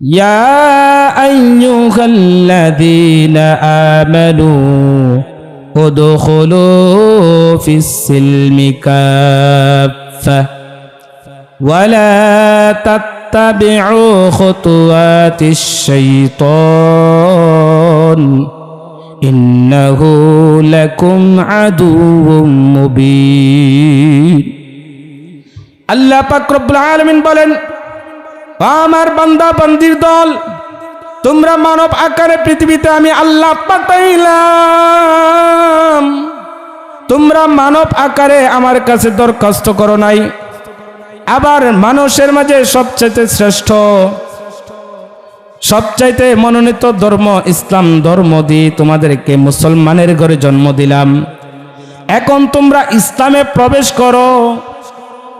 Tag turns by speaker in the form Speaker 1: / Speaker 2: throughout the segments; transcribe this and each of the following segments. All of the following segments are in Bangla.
Speaker 1: يا أيها الذين آمنوا ادخلوا في السلم كافة ولا تتبعوا خطوات الشيطان إنه لكم عدو مبين আল্লাহ পাক রব্বুল আলামিন বলেন আমার বান্দা, বান্দির দল, তোমরা মানব আকারে পৃথিবীতে আমি আল্লাহ পাঠাইলাম। তোমরা মানব আকারে আমার কাছে দরখাস্ত করো নাই। আবার মানুষের মাঝে সবচাইতে শ্রেষ্ঠ, সবচাইতে মনোনীত ধর্ম ইসলাম, ধর্ম দিয়ে তোমাদেরকে মুসলমানের ঘরে জন্ম দিলাম। এখন তোমরা ইসলামে প্রবেশ করো,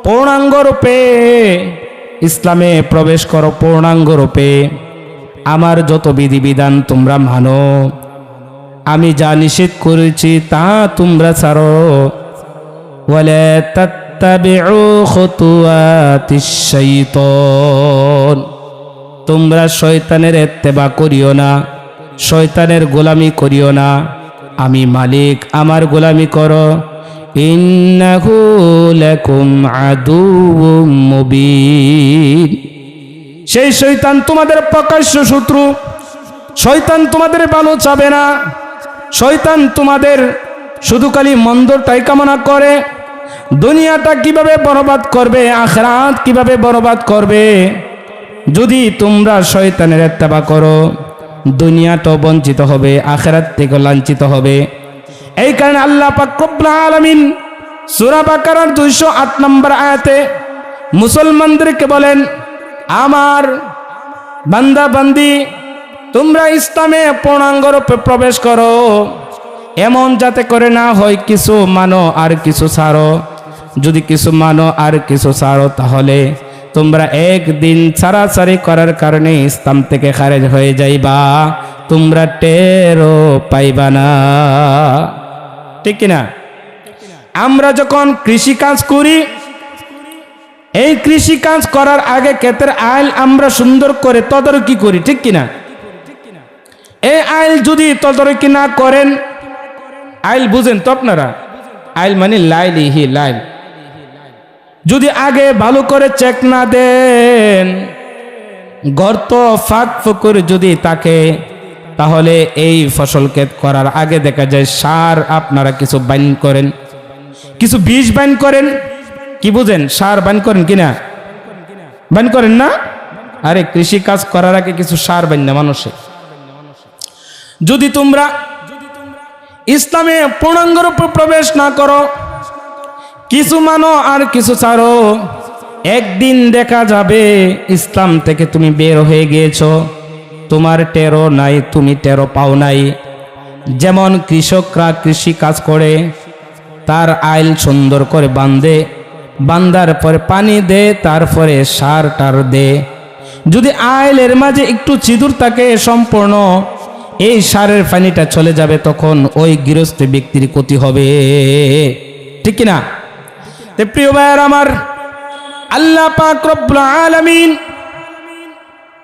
Speaker 1: পূর্ণাঙ্গ রূপে। ইসলামে প্রবেশ করো পূর্ণাঙ্গ রূপে। আমার যত বিধিবিধান তোমরা মানো, আমি যা নিষেধ করেছি তা তোমরা ছাড়ো। বলে তোমরা শয়তানের এত্তেবা করিও না, শয়তানের গোলামি করিও না। আমি মালিক, আমার গোলামি করো। ইন্নাহু লাকুম আদুউম মুবিন। সেই শয়তান তোমাদের প্রকাশ্য শত্রু, শয়তান তোমাদের ভালো চাবে না, শয়তান তোমাদের শুধু খালি মন্দটাই কামনা করে, দুনিয়াটা কীভাবে বরবাদ করবে, আখরাত কীভাবে বরবাদ করবে, যদি তোমরা শয়তানের এত্তেবা করো, দুনিয়াটাও বঞ্চিত হবে, আখেরাত থেকে লাঞ্ছিত হবে। এই কারণে আল্লাহ পাক রব্বুল আলামিন সূরা বাকারার 208 নম্বর আয়াতে মুসলমানদেরকে বলেন, আমার বান্দা বান্দি, তোমরা ইসলামে পূর্ণাঙ্গ রূপে প্রবেশ করো। এমন যাতে করে না হয় কিছু মানো আর কিছু ছাড়ো। যদি কিছু মানো আর কিছু ছাড়ো তাহলে তোমরা একদিন ছাড়াছাড়ি করার কারণে ইসলাম থেকে খারেজ হয়ে যাইবা। তোমরা টেরও পাইবা না। ঠিক কিনা? আমরা যখন কৃষি কাজ করি, এই কৃষি কাজ করার আগে ক্ষেতের আইল আমরা সুন্দর করে তদারকি করি, ঠিক কিনা? এই আইল যদি তদারকি না করেন, আইল বুঝেন তো আপনারা? আইল মানে লাইল হি লাইল। যদি আগে ভালো করে চেক না দেন, গর্ত ফাঁক ফুকুর যদি তাকে তাহলে এই ফসল ক্ষেত করার আগে দেখা যায় সার আপনারা কিছু বাইন করেন। কিছু বীজ বাইন করেন। কি বুঝেন? সার বাইন করেন কিনা বাইন করেন না? আরে কৃষি কাজ করার আগে কিছু সার বাইন না মানুষে। যদি তোমরা ইসলামে পূর্ণাঙ্গর উপর প্রবেশ না করো, কিছু মানো আর কিছু ছাড়ো, একদিন দেখা যাবে ইসলাম থেকে তুমি বের হয়ে গিয়েছো। তোমার টেরো নাই, তুমি টেরো পাও নাই। যেমন কৃষকরা কৃষি কাজ করে, তার আইল সুন্দর করে বান্ধে বান্দার পরে পানি দে তারপরে সার টার দে। যদি আইলের মাঝে একটু চিদুর থাকে সম্পূর্ণ, এই সারের পানিটা চলে যাবে তখন ওই গৃহস্থ ব্যক্তির ক্ষতি হবে। ঠিক কিনা? প্রিয় ভাইয়ার আমার, আল্লাহ পাক রব্বুল আলামিন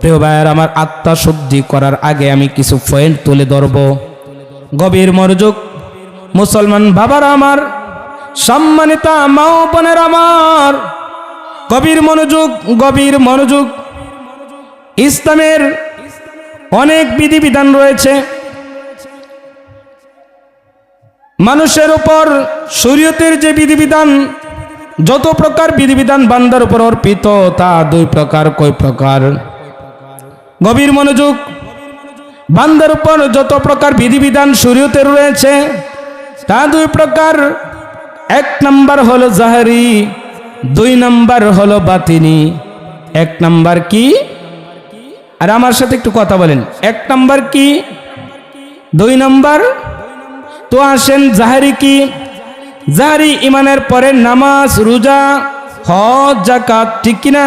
Speaker 1: প্রিয় ভাইয়ের, আমার আত্মা শুদ্ধি করার আগে আমি কিছু পয়েন্ট তুলে ধরব। গভীর মনোযোগ, মুসলমান বাবার আমার, সম্মানিতা মা ও বোনের আমার। গভীর মনোযোগ গভীর মনোযোগ। ইসলামের অনেক বিধিবিধান রয়েছে। মানুষের উপর, শরীয়তের যে বিধিবিধান, যত প্রকার বিধিবিধান বান্দার উপর অর্পিত, তা দুই প্রকার, কয় প্রকার? গভীর মনোযোগ। বান্দার উপর যত প্রকার বিধিবিধান শরীয়তে রয়েছে তা দুই প্রকার। এক নাম্বার হলো জাহারি, দুই নাম্বার হলো বাতিনি। এক নাম্বার কি? আর আমার সাথে একটু কথা বলেন। এক নাম্বার কি? দুই নম্বর? তো আসেন, জাহারি কি? জাহারি ইমানের পরে নামাজ, রোজা, হজ জাকাত ঠিক কিনা?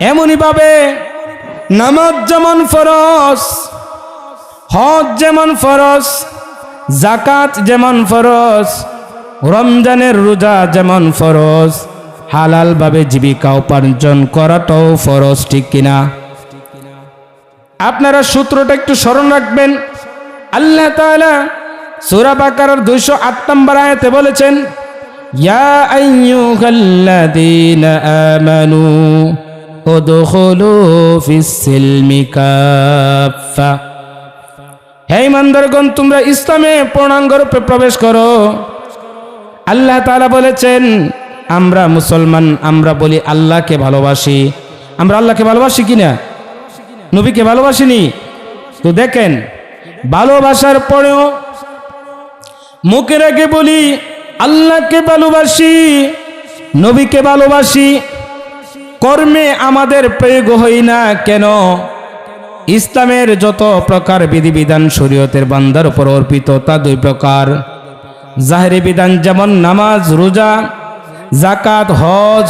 Speaker 1: এমনইভাবে নামাজ যেমন ফরজ, হজ যেমন ফরজ জাকাত যেমন ফরজ, রমজানের রোজা যেমন ফরজ, হালালভাবে জীবিকা উপার্জন করাটাও ফরজ, ঠিক কিনা? আপনারা সূত্রটা একটু স্মরণ রাখবেন। আল্লাহ তাআলা সূরা বাকারার 208 নম্বর আয়াতে বলেছেন, ইয়া আইয়ুহাল্লাযীনা আমানু হে ইমানদারগণ তোমরা ইসলামে পূর্ণাঙ্গ রূপে প্রবেশ করো। আল্লাহ তাআলা বলেছেন, আমরা মুসলমান, আমরা বলি আল্লাহকে ভালোবাসি। আমরা আল্লাহকে ভালোবাসি কিনা? নবীকে ভালোবাসিনি? তো দেখেন, ভালোবাসার পরেও মুখের আগে বলি, আল্লাহকে ভালোবাসি, নবীকে ভালোবাসি কর্মে আমাদের প্রয়োগ হই না কেন? ইসলামের যত প্রকার বিধিবিধান শরীয়তের বান্দার উপর অর্পিত, তা দুই প্রকার। জাহেরি বিধান যেমন নামাজ, রোজা জাকাত হজ,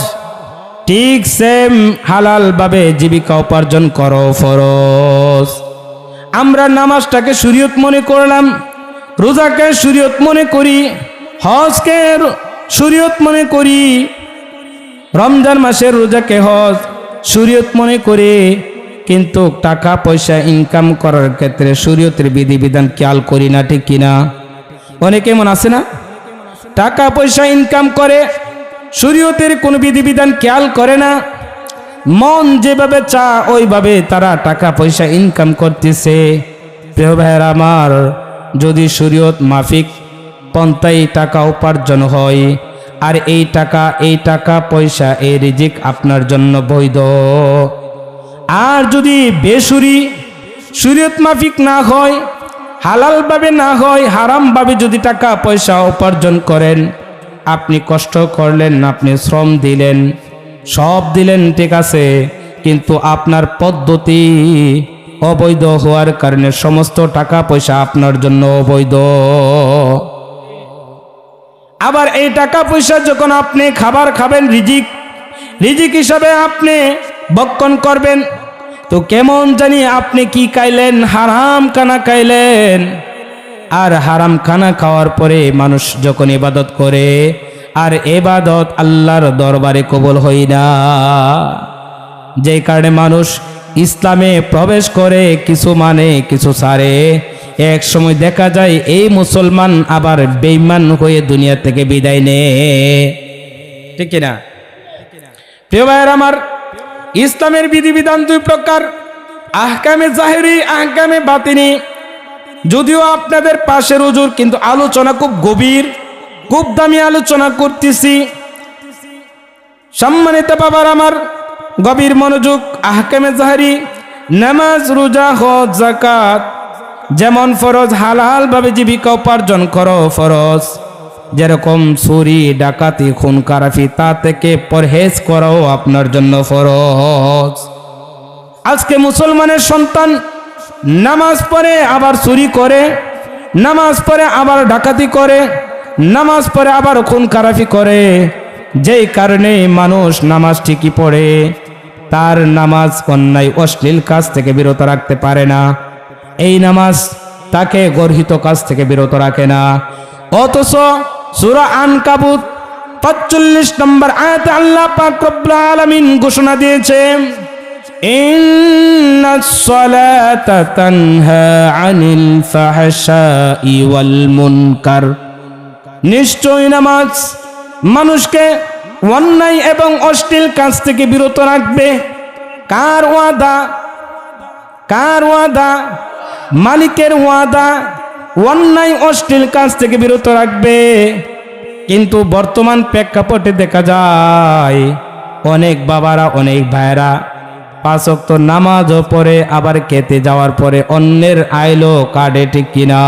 Speaker 1: ঠিক সেম হালালভাবে জীবিকা উপার্জন করো ফরজ। আমরা নামাজটাকে শরীয়ত মনে করলাম, রোজাকে শরীয়ত মনে করি, হজকে শরীয়ত মনে করি রমজান মাসের রোজাকে হজ, শরীয়ত মনে করে, কিন্তু টাকা, পয়সা ইনকাম করার ক্ষেত্রে শরীয়তের বিধিবিধান খেয়াল করি না, ঠিক কিনা অনেকে মন আছে না? টাকা, পয়সা ইনকাম করে, শরীয়তের কোনো বিধিবিধান খেয়াল করে না। মন যেভাবে চা ওইভাবে তারা টাকা, পয়সা ইনকাম করতেছে। প্রিয় আমার, যদি শরীয়ত মাফিক পন্থায় টাকা উপার্জন হয় আর এই টাকা এই টাকা পয়সা, এই রিজিক আপনার জন্য বৈধ। আর যদি বেসুরি শরীয়ত মাফিক না হয়, হালালভাবে না হয়, হারামভাবে যদি টাকা, পয়সা উপার্জন করেন, আপনি কষ্ট করলেন, আপনি শ্রম দিলেন, সব দিলেন, ঠিক আছে, কিন্তু আপনার পদ্ধতি অবৈধ হওয়ার কারণে সমস্ত টাকা, পয়সা আপনার জন্য অবৈধ। আবার এই টাকা পয়সা যখন আপনি খাবার খাবেন, রিজিক রিজিক হিসাবে আপনি বক্ষণ করবেন, তো কেমন জানি আপনি কি খাইলেন? হারাম কানা খাইলেন। আর হারাম খানা খাওয়ার পরে মানুষ যখন ইবাদত করে, আর এবাদত আল্লাহর দরবারে কবল হই না। যেই কারণে মানুষ ইসলামে প্রবেশ করে, কিছু মানে কিছু সারে। এক সময় দেখা যায় এই মুসলমান আবার বেইমান হয়ে দুনিয়া থেকে বিদায় নে ঠিক কিনা? প্রিয় ভাইয়ের আমার, ইসলামের বিধিবিধান দুই প্রকার। আহকামে জাহেরি, আহকামে বাতিনি। যদিও আপনাদের পাশের হুজুর কিন্তু আলোচনা খুব গভীর, খুব দামি আলোচনা করতেছি। সম্মানিত বাবার আমার, গভীর মনোযোগ আহকামে জাহারি, নামাজ, রোজা, হজ জাকাত যেমন ফরজ হালাল ভাবে জীবিকা উপার্জন করো ফরজ। যেরকম চুরি ডাকাতি খুন কারাফি তা থেকে পরহেজ করাও আপনার জন্য ফরজ। আজকে মুসলমানের সন্তান নামাজ পড়ে, আবার চুরি করে, নামাজ পড়ে, আবার ডাকাতি করে, নামাজ পড়ে, আবার খুন খারাপি করে। যেই কারণে মানুষ নামাজ ঠিকই পড়ে, তার নামাজ অন্যায়, অশ্লীল কাজ থেকে বিরত রাখতে পারে না। এই নামাজ তাকে গর্হিত কাজ থেকে বিরত রাখে না। অথচ সুরা আন কাবুত পাঁচচল্লিশ নম্বর আয়াত আল্লাহ পাক রব্বুল ঘোষণা দিয়েছে ইন্নাস সালাতা তানহা আনিল ফাহশাই ওয়াল মুনকার। নিশ্চয় নামাজ মানুষকে অন্যায় এবং অশ্লীল কাজ থেকে বিরত রাখবে। কার ওয়াদা? কার ওয়াদা? মালিকের ওয়াদা অন্যায় অশ্লীল কাজ থেকে বিরত রাখবে। কিন্তু বর্তমান প্রেক্ষাপটে দেখা যায়, অনেক বাবারা, অনেক ভাইরা পাঁচ অক্ত নামাজও পরে আবার খেতে যাওয়ার পরে অন্যের আইলো কার্ডে ঠিক কিনা।